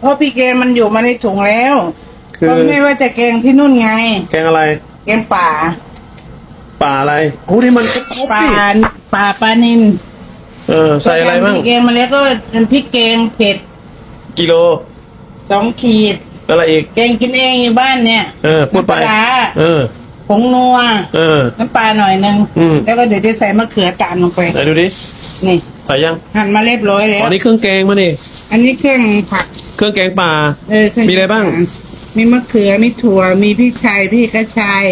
เพราะพี่แกงมันอยู่มาในถุงแล้วคือ ก็ไม่ว่าจะแกงที่นู่นไง แกงอะไร แกงป่าป่าอะไรโอ้ที่มันครบป่าสิป่าปลานินเออใส่อะไรบ้างพี่แกงมาแล้วก็เป็นพริกแกงเผ็ดกิโลสองขีด อะไรอีก แกงกินเองอยู่บ้านเนี่ยเออ พูดไป น้ำปลาร้าเออ ผงนัว เออ น้ำปลาหน่อยหนึ่งอืม แล้วก็เดี๋ยวจะใส่มะเขือตามลงไป ไหนดูดิ นี่ ใส่ยัง หั่นมาเรียบร้อยแล้อ๋วอนี่เครื่องแกงมานี่อันนี้เครื่องผัก เครื่องแกงป่า เออเคงมีอะไรบ้าง มีมะเขือ มีถั่ว มีพริกไทยพริกกระชาย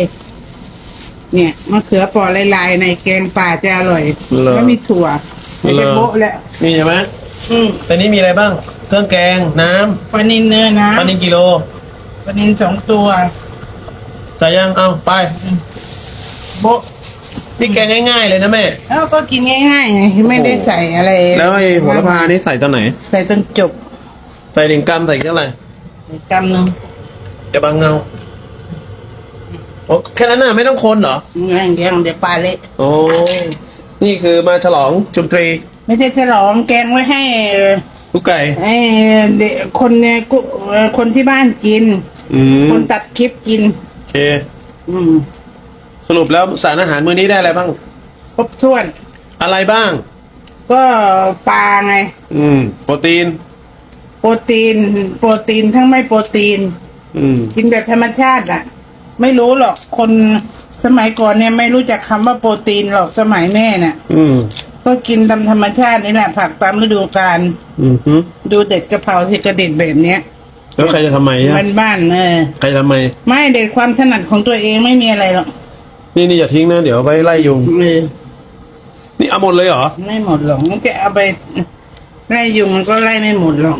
เนี่ยมะเขือปอลายๆในแกงป่าจะอร่อย เหรอแล้วมีถั่วไม่เหรได้อโบ๊ะแล้วมีใช่ไหมอืมแต่นี่มีอะไรบ้าง เครื่องแกงน้ำปลานินเนื้อนะปลานินกิโล ปลานินสองตัว ใส่ยังเอาไปโบ๊ะนี่แกงง่ายๆเลยนะแม่แล้วก็กินง่ายๆไงไม่ได้ใส่อะไรแล้วไอ้โหัวละพานี่ใส่ตอนไหน ใส่จนจบ ใส่ดิ่งกำใส่แค่อะไรอีกกำหนึ่งจะบังเงาโอ้แค่นั้นน่ะไม่ต้องคนเหรออย่างเดียวเดี๋ยวปลาเละโอ้นี่คือมาฉลองจุมตรี ไม่ใช่ฉลองแกงไว้ให้เอ่อลูกไก่ไอ้เด็กคนเนี่ยกุเอ่อคนที่บ้านกินอืมคนตัดคลิปกินโอเคอืมสรุปแล้วสารอาหารมื้อนี้ได้อะไรบ้าง ครบถ้วน อะไรบ้าง ก็ปลาไง อืม โปรตีนโปรตีน โปรตีนทั้งไม่โปรตีน อืม กินแบบธรรมชาติอะ ไม่รู้หรอกคนสมัยก่อนเนี่ยไม่รู้จักคำว่าโปรตีนหรอกสมัยแม่น่ะ อืม ก็กินตามธรรมชาตินี่แหละผักตามฤดูกาลอืมฮึดูเด็ดกะเพราสิกระเด็ดแบบเนี้ยแล้วใครจะทำไมอะบ้านบ้านๆเออใครทำไม ไม่เด็ดความถนัดของตัวเองไม่มีอะไรหรอกนี่นี่อย่าทิ้งนะ เดี๋ยวไปไล่ยุง เออนี่เอาหมดเลยเหรอ ไม่หมดหรอกมันจะเอาไปไล่ยุงมันก็ไล่ไม่หมดหรอก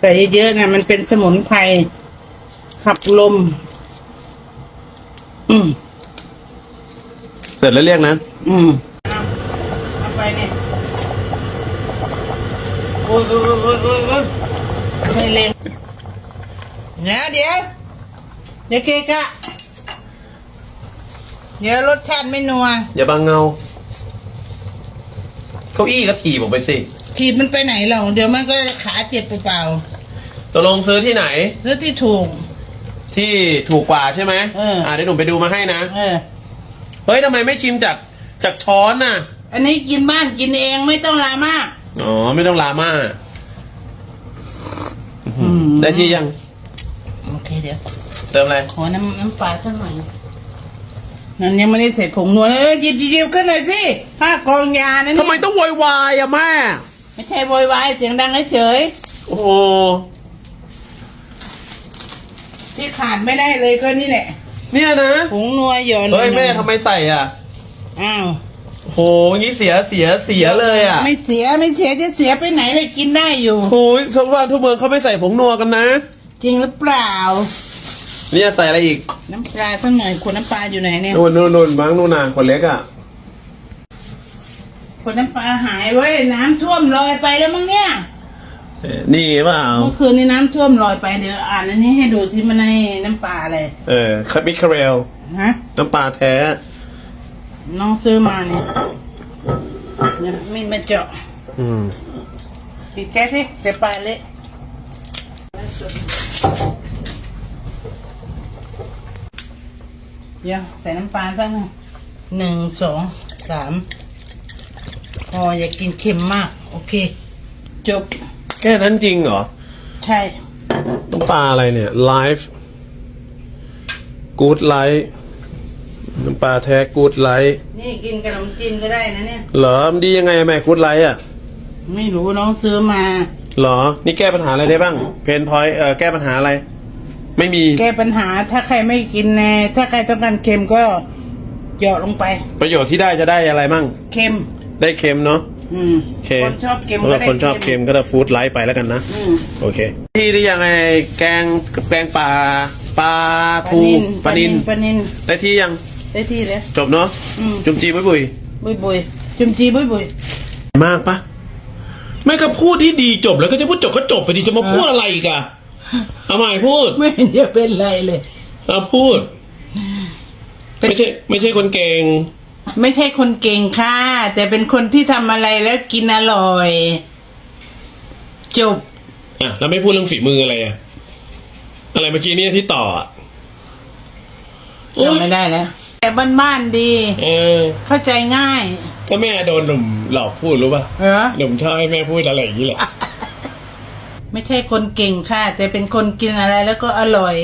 แต่เยอะๆนะมันเป็นสมุนไพรขับลม อืม เสร็จแล้วเรียกนะ อืมเอาเอาไปเนี่ยโอ้ยโอ้ยโอ้ยโอ้ยโอ้ยไม่เล็งเดี๋ยวเดี๋ยวเดี๋ยวเกะกะเดี๋ยวรสชาติไม่นัวอย่าบังเงา เก้าอี้ก็ถีบออกไปสิ ถีบมันไปไหนหรอกเดี๋ยวมันก็ขาเจ็บเปล่า ตกลงซื้อที่ไหนๆซื้อที่ถูก ที่ถูกกว่าใช่ไหมเอออ่ เดี๋ยวหนุ่มไปดูมาให้นะ เออ เฮ้ยทำไมไม่ชิมจากจากช้อนน่ะ อันนี้กินบ้านกินเองไม่ต้องลามาอ๋อ ไม่ต้องลาม่าอืมได้ที่ยัง โอเคเดี๋ยว เติมอะไร ขอน้ำน้ำปลาสักหน่อยนั่นยังไม่ได้ใส่ผงนัวเลยเออหยิบหยิบหยิบขึ้นหน่อยสิผ้ากองยานั่นทำไมต้องโวยวายอะแม่ ไม่ใช่โวยวายเสียงดังเฉยโอ้โหๆ ที่ขาดไม่ได้เลยก็นี่แหละเนี่ยนะผงนัวหย่อนเฮ้ยแม่ทำไมใส่อะอ้าวโหงี้เสียเสียเสียเลยอะไม่เสียไม่เสียจะเสียไปไหนเลยกินได้อยู่โอ้ยชาวบ้านทุกเมืองเขาไม่ใส่ผงนัวกันนะ จริงหรือเปล่า เนี่ยใส่อะไรอีก น้ำปลาสักหน่อยขวดน้ำปลาอยู่ไหนเนี่ยนู่นนู่นนู่นมั้งนู่นนานคนเล็กอะขวดน้ำปลาหายเว้ยน้ำท่วมลอยไปแล้วมั้งเนี่ยเอ่อ นี่เปล่าเมื่อคืนนี้น้ำท่วมลอยไปเดี๋ยวอ่านอันนี้ให้ดูที่มันในน้ำปลาอะไรเออคามิคาเรลฮะ น้ำปลาแท้ น้องซื้อมาเนี่ยเนี่ยมีดมาเจาะอืมปิดแก๊สสิเสียปลาเละเดี๋ยวใส่น้ำปลาสักหน่อยหนึ่งสองสามพออย่ากินเค็มมาก โอเค จบ แค่นั้นจริงเหรอ ใช่น้ำปลาอะไรเนี่ย ไลฟ์กูดไลท์น้ำปลาแท้กูดไลท์นี่กินกับขนมจีนก็ได้นะเนี่ย เหรอมันดียังไงอะแม่กูดไลท์อะ ไม่รู้น้องซื้อมา เหรอ นี่แก้ปัญหาอะไรได้บ้าง เพนพอยเออแก้ปัญหาอะไร ไม่มี แก้ปัญหาถ้าใครไม่กินแน่ถ้าใครต้องการเค็มก็เหยาะลงไป ประโยชน์ที่ได้จะได้อะไรมั่ง เค็ม ได้เค็มเนาะ อืมโอเคคนชอบเค็มเอก็อได้คนชอบเค็มก็จะฟู้ดไลท์ไปแล้วกันนะ อืม โอเค ที่ที่ยังไงแกงแกงปลาปลาปลาทูนินปลานินปลานินได้ที่ยังได้ที่แล้ว จบเนาะอืม จุ่มจีบุยบุยบุยบุยจุมจีบุยบุยมากปะไม่ก็พูดที่ดีจบแล้วก็จะพูดจบก็จบไปดีจะมาพูดอะไรอีกอะเอาใหม่พูดไม่เห็นจะเป็นไรเลย เอาพูดไม่ใช่ ไม่ใช่คนเก่ง ไม่ใช่คนเก่งค่ะ แต่เป็นคนที่ทำอะไรแล้วกินอร่อย จบ อะแล้วไม่พูดเรื่องฝีมืออะไรอะ อะไรเมื่อกี้เนี่ยที่ต่ออะโอ๊ยจำไม่ได้แล้ว แต่บ้านๆดี เออเข้าใจง่าย ถ้าแม่โดนหนุ่มหลอกพูดรู้ป่ะเออหนุ่มชอบให้แม่พูดอะไรอย่างนี้แหละ ไม่ใช่คนเก่งค่ะ แต่เป็นคนกินอะไรแล้วก็อร่อย